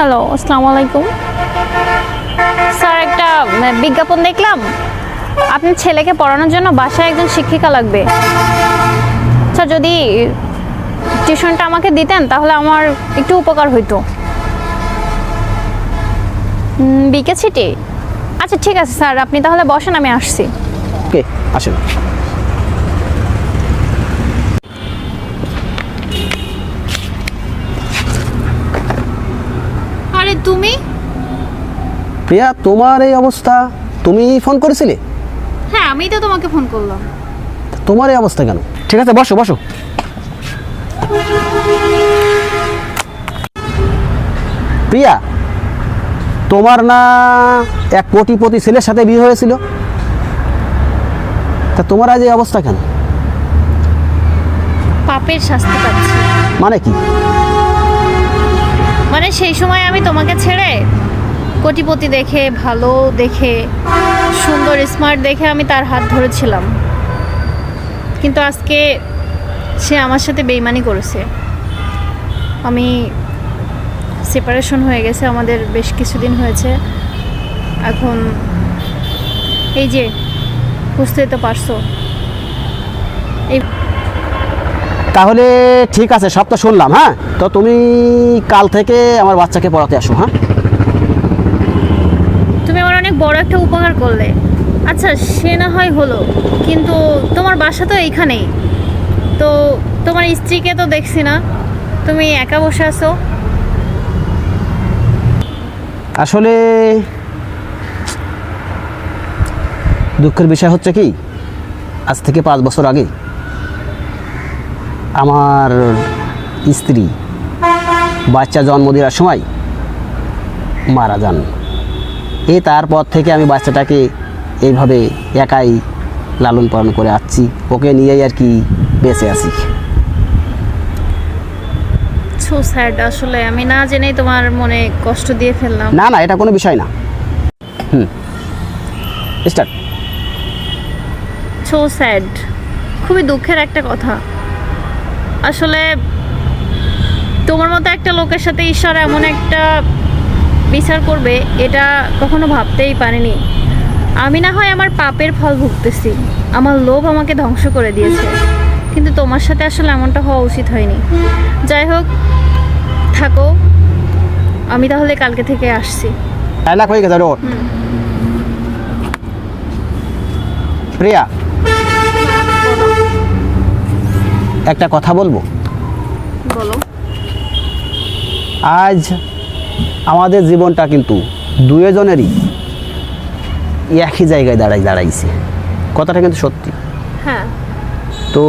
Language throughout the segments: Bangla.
হ্যালো আসসালামু আলাইকুম স্যার, একটা বিজ্ঞাপন দেখলাম। আপনার ছেলেকে পড়ানোর জন্য বাসায় একজন শিক্ষিকা লাগবে। স্যার, যদি টিউশনটা আমাকে দিতেন, তাহলে আমার একটু উপকার হইতো। BK city? আচ্ছা ঠিক আছে, স্যার, আপনি তাহলে বসেন, আমি আসছি। ওকে আসেন। তুমি? প্রিয়া তোমার এই অবস্থা তুমি ফোন করেছিলে? হ্যাঁ আমি তো তোমাকে ফোন করলাম। তোমার এই অবস্থা কেন? ঠিক আছে বসো বসো। প্রিয়া তোমার না এক কোটিপতি ছেলের সাথে বিয়ে হয়েছিল? তা তোমার আজ এই অবস্থা কেন? পাপের শাস্তি পাচ্ছি। মানে কি? মানে সেই সময় আমি তোমাকে ছেড়ে কোটিপতি দেখে, ভালো দেখে, সুন্দর স্মার্ট দেখে আমি তার হাত ধরেছিলাম। কিন্তু আজকে সে আমার সাথে বেইমানি করেছে। আমি সেপারেশন হয়ে গেছে, আমাদের বেশ কিছুদিন হয়েছে। এখন এই যে, বুঝতেই তো পারছ। এই তাহলে ঠিক আছে সব তো শুনলাম হ্যাঁ? তো তুমি কাল থেকে আমার বাচ্চাকে পড়াতে আসো হ্যাঁ? তুমি আমার অনেক বড় একটা উপকার করলে। আচ্ছা সে না হয় হলো কিন্তু তোমার বাসা তো এইখানেই। তো তোমার স্ত্রীকে তো দেখছি না তুমি একা বসে আছো? আসলে দুঃখের বিষয় হচ্ছে কি আজ থেকে পাঁচ বছর আগে আমার স্ত্রী বাচ্চা জন্ম দেওয়ার সময় মারা যান। এই তারপর থেকে আমি বাচ্চাটাকে এইভাবে একাই লালন পালন করে আসছি। ওকে নিয়েই আর কি বেঁচে আছি। সো স্যাড আসলে আমি না জেনেই তোমার মনে কষ্ট দিয়ে ফেললাম। না না এটা কোনো বিষয় না। হুম স্টার্ট সো স্যাড খুবই দুঃখের একটা কথা। আসলে তোমার মতো একটা লোকের সাথে ঈশ্বর এমন একটা বিচার করবে এটা কখনো ভাবতেই পারিনি। আমি না হয় আমার পাপের ফল ভুগতেছি। আমার লোভ আমাকে ধ্বংস করে দিয়েছে। কিন্তু তোমার সাথে আসলে এমনটা হওয়া উচিত হয়নি। যাই হোক থাকো। আমি তাহলে কালকে থেকে আসছি। প্রিয়া। একটা কথা বলব? বলো। আজ আমাদের জীবনটা কিন্তু দুজনেরই একই জায়গায় দাঁড়াই দাঁড়াইছে। কথাটা কিন্তু সত্যি। হ্যাঁ। তো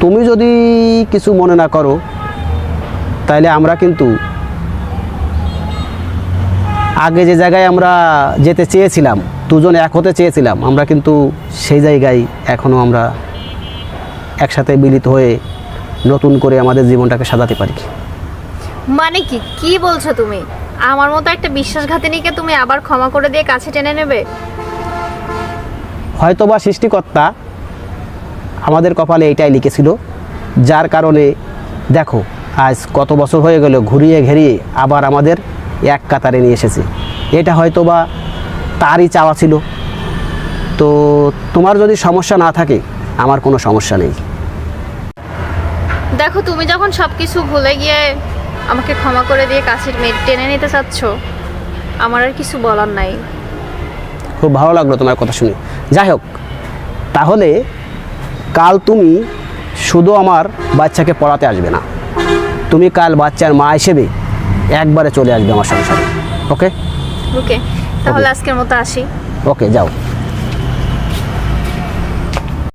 তুমি যদি কিছু মনে না করো তাহলে আমরা কিন্তু আগে যে জায়গায় আমরা যেতে চেয়েছিলাম দুজন এক হতে চেয়েছিলাম আমরা কিন্তু সেই জায়গায় এখনও আমরা একসাথে মিলিত হয়ে নতুন করে আমাদের জীবনটাকে সাজাতে পারি মানে কি? কি বলছো তুমি? আমার মতো একটা বিশ্বাসঘাতিনীকে তুমি আবার ক্ষমা করে দিয়ে কাছে টেনে নেবে? হয়তোবা সৃষ্টিকর্তা আমাদের কপালে এটাই লিখেছিল যার কারণে দেখো আজ কত বছর হয়ে গেল ঘুরিয়ে ঘেরিয়ে আবার আমাদের এক কাতারে নিয়ে এসেছে। এটা হয়তোবা তারই চাওয়া ছিল। তো তোমার যদি সমস্যা না থাকে আমার কোনো সমস্যা নেই। দেখো তুমি যখন সব কিছু ভুলে গিয়ে আমাকে ক্ষমা করে দিয়ে কাছের মেয়ে টেনে নিতে চাচ্ছ আমার আর কিছু বলার নাই। খুব ভালো লাগল তোমার কথা শুনে। যাই হোক তাহলে কাল তুমি শুধু আমার বাচ্চাকে পড়াতে আসবে না তুমি কাল বাচ্চার মা হিসেবে একবারে চলে আসবে আমার সংসারে। ওকে? ওকে তাহলে আজকের মতো আসি। ওকে যাও।